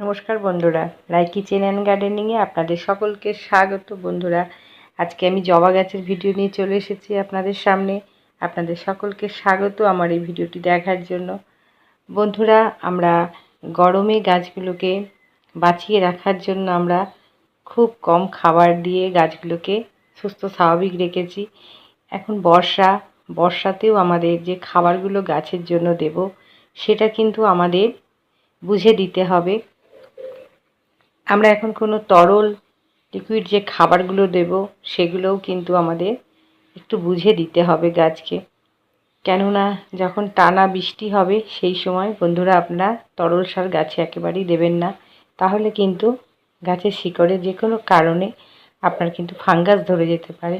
নমস্কার বন্ধুরা, like kitchen and গার্ডেনিংয়ে আপনাদের সকলকে স্বাগত বন্ধুরা। আজকে আমি জবা গাছের ভিডিও নিয়ে চলে এসেছি আপনাদের সামনে। আপনাদের সকলকে স্বাগত আমার এই ভিডিওটি দেখার জন্য। বন্ধুরা, আমরা গরমে গাছগুলোকে বাঁচিয়ে রাখার জন্য আমরা খুব কম খাবার দিয়ে গাছগুলোকে সুস্থ, স্বাভাবিক রেখেছি। এখন বর্ষা, বর্ষাতেও আমাদের যে খাবারগুলো গাছের জন্য দেব, সেটা কিন্তু আমাদের বুঝে দিতে হবে। আমরা এখন কোনো তরল লিকুইড যে খাবারগুলো দেব, সেগুলোও কিন্তু আমাদের একটু বুঝে দিতে হবে গাছকে। কেননা যখন টানা বৃষ্টি হবে, সেই সময় বন্ধুরা আপনারা তরল সার গাছে একেবারেই দেবেন না। তাহলে কিন্তু গাছের শিকড়ে যে কোনো কারণে আপনার কিন্তু ফাঙ্গাস ধরে যেতে পারে।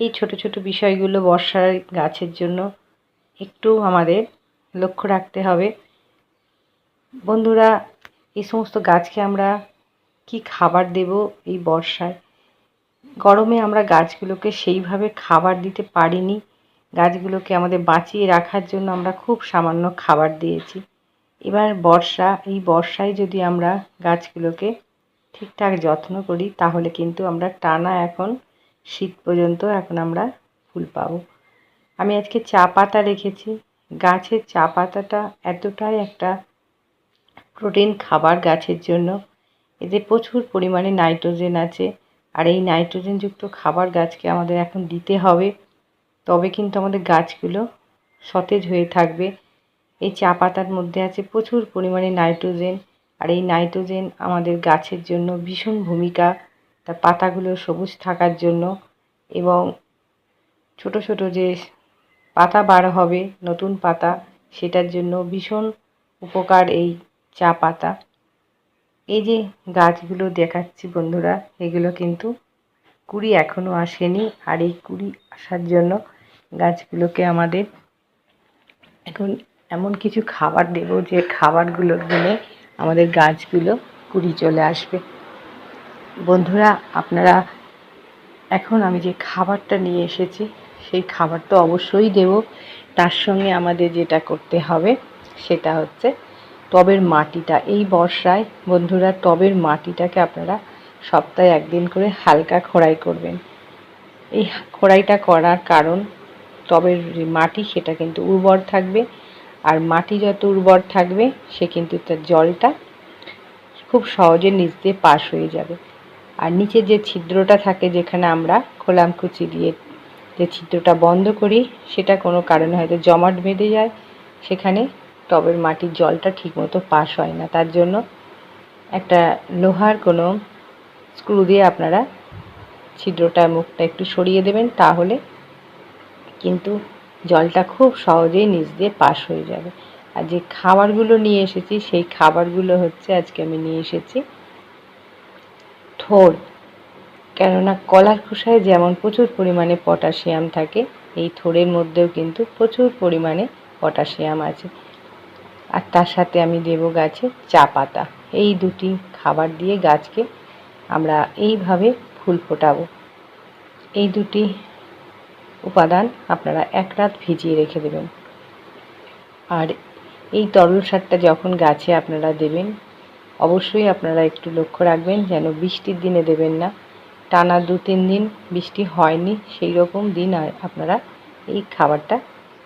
এই ছোট ছোট বিষয়গুলো বর্ষার গাছের জন্য একটু আমাদের লক্ষ্য রাখতে হবে। বন্ধুরা, এই সমস্ত গাছকে আমরা কি খাবার দেব এই বর্ষায়? গরমে আমরা গাছগুলোকে সেইভাবে খাবার দিতে পারিনি। গাছগুলোকে আমাদের বাঁচিয়ে রাখার জন্য আমরা খুব সামান্য খাবার দিয়েছি। এবার বর্ষা, এই বর্ষায় যদি আমরা গাছগুলোকে ঠিকঠাক যত্ন করি, তাহলে কিন্তু আমরা টানা এখন শীত পর্যন্ত এখন আমরা ফুল পাবো। আমি আজকে চা পাতা রেখেছি। গাছের চা পাতাটা এতটাই একটা প্রোটিন খাবার গাছের জন্য। এতে প্রচুর পরিমাণে নাইট্রোজেন আছে। আর এই নাইট্রোজেনযুক্ত খাবার গাছকে আমাদের এখন দিতে হবে। তবে কিন্তু আমাদের গাছগুলো সতেজ হয়ে থাকবে। এই চা পাতার মধ্যে আছে প্রচুর পরিমাণে নাইট্রোজেন। আর এই নাইট্রোজেন আমাদের গাছের জন্য ভীষণ ভূমিকা। তার পাতাগুলো সবুজ থাকার জন্য। এবং ছোট ছোট যে পাতা বার হবে, নতুন পাতা, সেটার জন্য ভীষণ উপকার এই চা পাতা। এই যে গাছগুলো দেখাচ্ছি বন্ধুরা, এগুলো কিন্তু কুড়ি এখনও আসেনি আর এই কুড়ি আসার জন্য গাছগুলোকে আমাদের এখন এমন কিছু খাবার দেব যে খাবারগুলো দিলে আমাদের গাছগুলো কুড়ি চলে আসবে। বন্ধুরা, আপনারা এখন আমি যে খাবারটা নিয়ে এসেছি, সেই খাবার তো অবশ্যই দেব। তার সঙ্গে আমাদের যেটা করতে হবে, সেটা হচ্ছে টবের মাটিটা, এই বর্ষায় বন্ধুরা টবের মাটিটাকে আপনারা সপ্তাহে একদিন করে হালকা খোড়াই করবেন। এই খোড়াইটা করার কারণ টবের মাটি, সেটা কিন্তু উর্বর থাকবে আর মাটি যত উর্বর থাকবে, সে কিন্তু তার জলটা খুব সহজে নিচ দিয়ে পাশ হয়ে যাবে। আর নিচে যে ছিদ্রটা থাকে, যেখানে আমরা খোলামকুচি দিয়ে যে ছিদ্রটা বন্ধ করি, সেটা কোনো কারণে হয়তো জমাট বেঁধে যায়, সেখানে টবের মাটির জলটা ঠিকমতো পাস হয় না। তার জন্য একটা লোহার কোনো স্ক্রু দিয়ে আপনারা ছিদ্রটার মুখটা একটু সরিয়ে দেবেন তাহলে কিন্তু জলটা খুব সহজেই নিচ দিয়ে পাস হয়ে যাবে। আর যে খাবারগুলো নিয়ে এসেছি, সেই খাবারগুলো হচ্ছে আজকে আমি নিয়ে এসেছি থোর। কেননা কলার খোসায় যেমন প্রচুর পরিমাণে পটাশিয়াম থাকে, এই থোরের মধ্যেও কিন্তু প্রচুর পরিমাণে পটাশিয়াম আছে। আর তার সাথে আমি দেব গাছে চা পাতা। এই দুটি খাবার দিয়ে গাছকে আমরা এইভাবে ফুল ফোটাবো। এই দুটি উপাদান আপনারা এক রাত ভিজিয়ে রেখে দেবেন। আর এই তরল সারটা যখন গাছে আপনারা দেবেন, অবশ্যই আপনারা একটু লক্ষ্য রাখবেন যেন বৃষ্টির দিনে দেবেন না। টানা দু তিন দিন বৃষ্টি হয়নি সেই রকম দিন আপনারা এই খাবারটা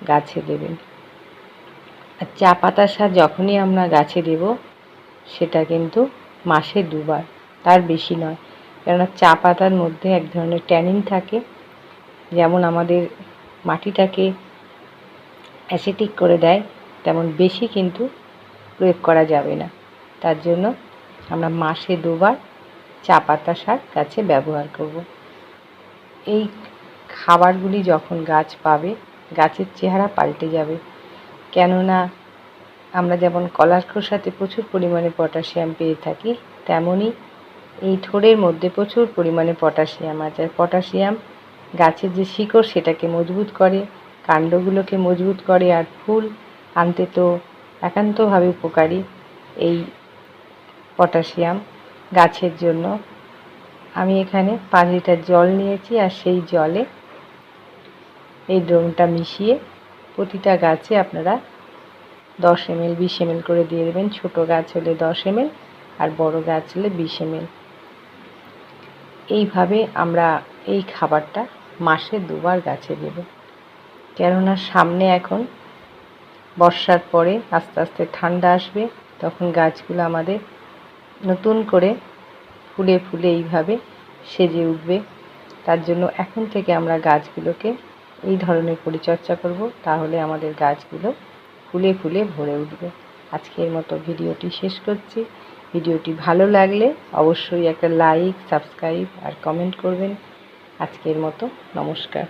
গাছে দেবেন। আর চা পাতার সার যখনই আমরা গাছে দেব, সেটা কিন্তু মাসে দুবার। তার বেশি নয়। কেননা চা পাতার মধ্যে এক ধরনের ট্যানিন থাকে, যেমন আমাদের মাটিটাকে অ্যাসিটিক করে দেয়, তেমন বেশি কিন্তু প্রয়োগ করা যাবে না। তার জন্য আমরা মাসে দুবার চা পাতা সার গাছে ব্যবহার করব। এই খাবারগুলি যখন গাছ পাবে, গাছের চেহারা পাল্টে যাবে। কেননা আমরা যেমন কলার খোসাতে প্রচুর পরিমাণে পটাশিয়াম পেয়ে থাকি তেমনই এই থোড়ের মধ্যে প্রচুর পরিমাণে পটাশিয়াম আছে। আর পটাশিয়াম গাছের যে শিকড় সেটাকে মজবুত করে, কাণ্ডগুলোকে মজবুত করে, আর ফুল আনতে তো একান্তভাবে উপকারী এই পটাশিয়াম গাছের জন্য। আমি এখানে পাঁচ লিটার জল নিয়েছি, আর সেই জলে এই ড্রোনটা মিশিয়ে প্রতিটা গাছে আপনারা দশ এমএল, বিশ এমএল করে দিয়ে দেবেন। ছোটো গাছ হলে দশ এমএল আর বড় গাছ হলে বিশ এমএল। এইভাবে আমরা এই খাবারটা মাসে দুবার গাছে দেব। কেননা সামনে এখন বর্ষার পরে আস্তে আস্তে ঠান্ডা আসবে, তখন গাছগুলো আমাদের নতুন করে ফুলে ফুলে এইভাবে সেজে উঠবে। তার জন্য এখন থেকে আমরা গাছগুলোকে এই ধরনের পরিচর্যা করব, তাহলে আমাদের গাছগুলো ফুলে ফুলে ভরে উঠবে। আজকের মতো ভিডিওটি শেষ করছি। ভিডিওটি ভালো লাগলে অবশ্যই একটা লাইক, সাবস্ক্রাইব আর কমেন্ট করবেন। আজকের মতো নমস্কার।